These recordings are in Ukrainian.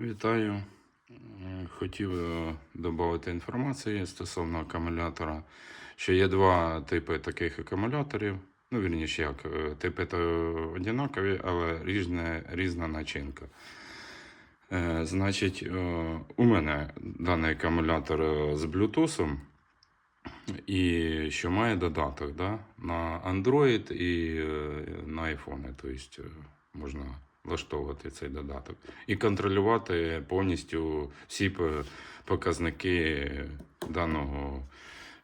Вітаю. Е, Хотів е, додати інформації стосовно акумулятора. Що є два типи таких акумуляторів. Ну, вірніше, як е, типи то однакові, але різне, різна начинка. Е, Значить, у мене даний акумулятор з Bluetooth, і що має додаток да? на Android і на iPhone. Тобто можна влаштовувати цей додаток і контролювати повністю всі показники даного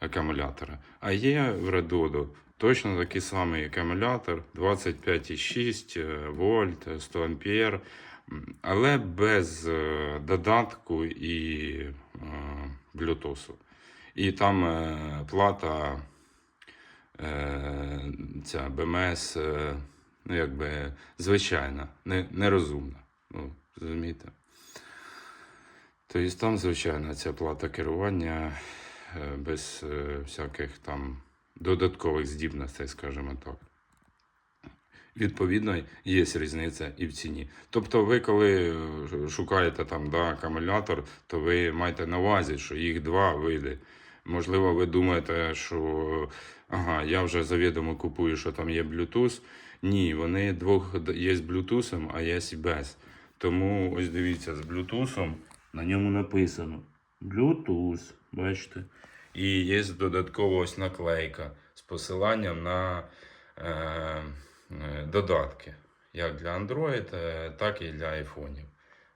акумулятора. А є в Redodo точно такий самий акумулятор 25,6 е, вольт, 100 ампер, але без е, додатку і е, Bluetooth. І там е, плата ця БМС, ну якби звичайна, не, нерозумна. Ну, розумієте? Тобто там, звичайно, ця плата керування е, без е, всяких там додаткових здібностей, скажімо так. Відповідно, є різниця і в ціні. Тобто, ви, коли е, шукаєте там да, акумулятор, то ви маєте на увазі, що їх два види. Можливо, ви думаєте, що ага, я вже завідомо купую, що там є Bluetooth. Ні, вони двох є з Bluetooth, а є і без. Тому ось дивіться, з Bluetooth на ньому написано Bluetooth, бачите? І є додатково ось наклейка з посиланням на е, е, додатки. Як для Android, е, так і для iPhone.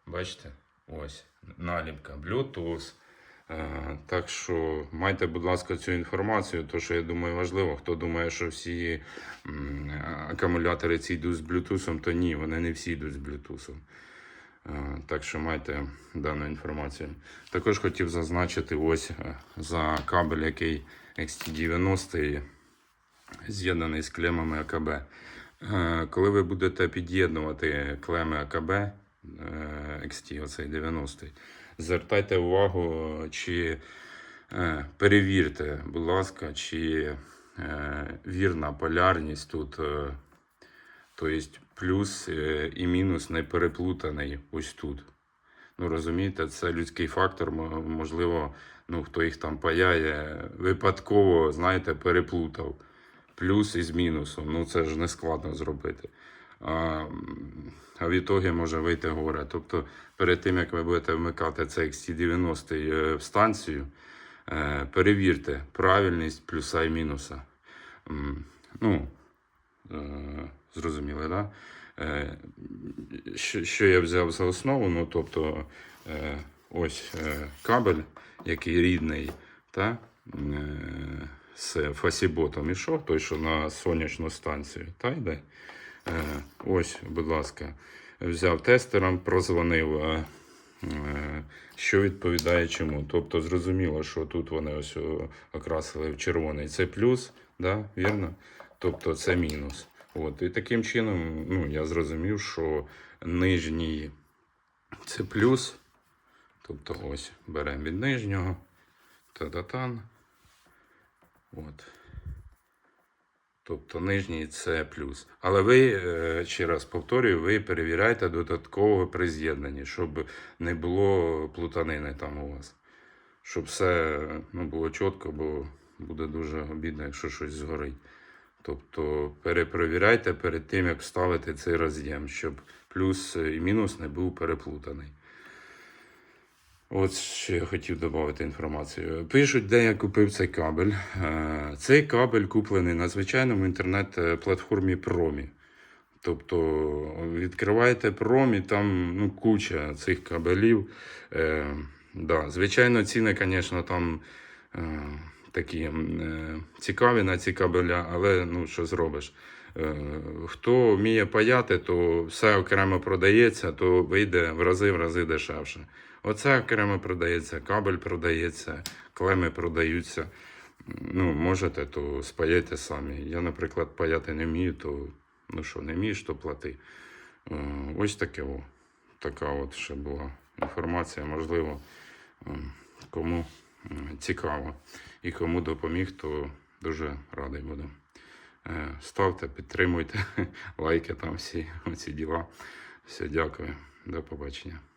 Бачите? Ось наліпка Bluetooth. Е, Так що майте, будь ласка, цю інформацію, то що я думаю важливо. Хто думає, що всі акумулятори ці йдуть з Bluetooth, то ні, вони не всі йдуть з Bluetooth. Е, Так що майте дану інформацію. Також хотів зазначити ось е, за кабель, який XT90 з'єднаний з клемами АКБ. Коли ви будете під'єднувати клеми АКБ е, XT, оцей 90 звертайте увагу, чи е, перевірте, будь ласка, чи е, вірна полярність тут. Тобто плюс і мінус не переплутаний ось тут. Ну, розумієте, це людський фактор, можливо, ну, хто їх там паяє, випадково, знаєте, переплутав. Плюс із мінусом. Ну, це ж не складно зробити. А, в ітогі може вийти горе. Тобто, перед тим, як ви будете вмикати цей XT90 е, в станцію, е, перевірте правильність плюса і мінуса. Ну, Е, Зрозуміли, да? Що, що я взяв за основу? Ну, тобто, ось кабель, який рідний, та, з фасіботом ішов, той, що на сонячну станцію, та йде. Е, Ось, будь ласка, взяв тестером, прозвонив. е, е, Що відповідає чому? Тобто зрозуміло, що тут вони ось окрасили в червоний. Це плюс, да? вірно? Тобто це мінус. От. І таким чином ну, я зрозумів, що нижній це плюс. Тобто ось беремо від нижнього. Та-та-тан. От. Тобто нижній це плюс. Але ви, е, ще раз повторюю, ви перевіряйте додатково при з'єднанні, щоб не було плутанини там у вас. Щоб все ну, було чітко, бо буде дуже обідно, якщо щось згорить. Тобто перепровіряйте перед тим, як вставити цей роз'єм, щоб плюс і мінус не був переплутаний. От ще я хотів додати інформацію. Пишуть, де я купив цей кабель. Е, Цей кабель куплений на звичайному інтернет-платформі Промі. Тобто відкриваєте Промі, там ну, куча цих кабелів. Е, да, звичайно, ціни, звісно, там е, такі е, цікаві на ці кабеля, але ну, що зробиш? Е, хто вміє паяти, то все окремо продається, то вийде в рази в рази дешевше. Оце окремо продається, кабель продається, клеми продаються. Ну, можете, то спаяйте самі. Я, наприклад, паяти не вмію, то ну що, не вмієш, то плати. Е, Ось таке. О. Така от ще була інформація, можливо, е, кому е, цікаво і кому допоміг, то дуже радий буду. Ставте, підтримуйте, лайки там всі ці діла. Все, дякую. До побачення.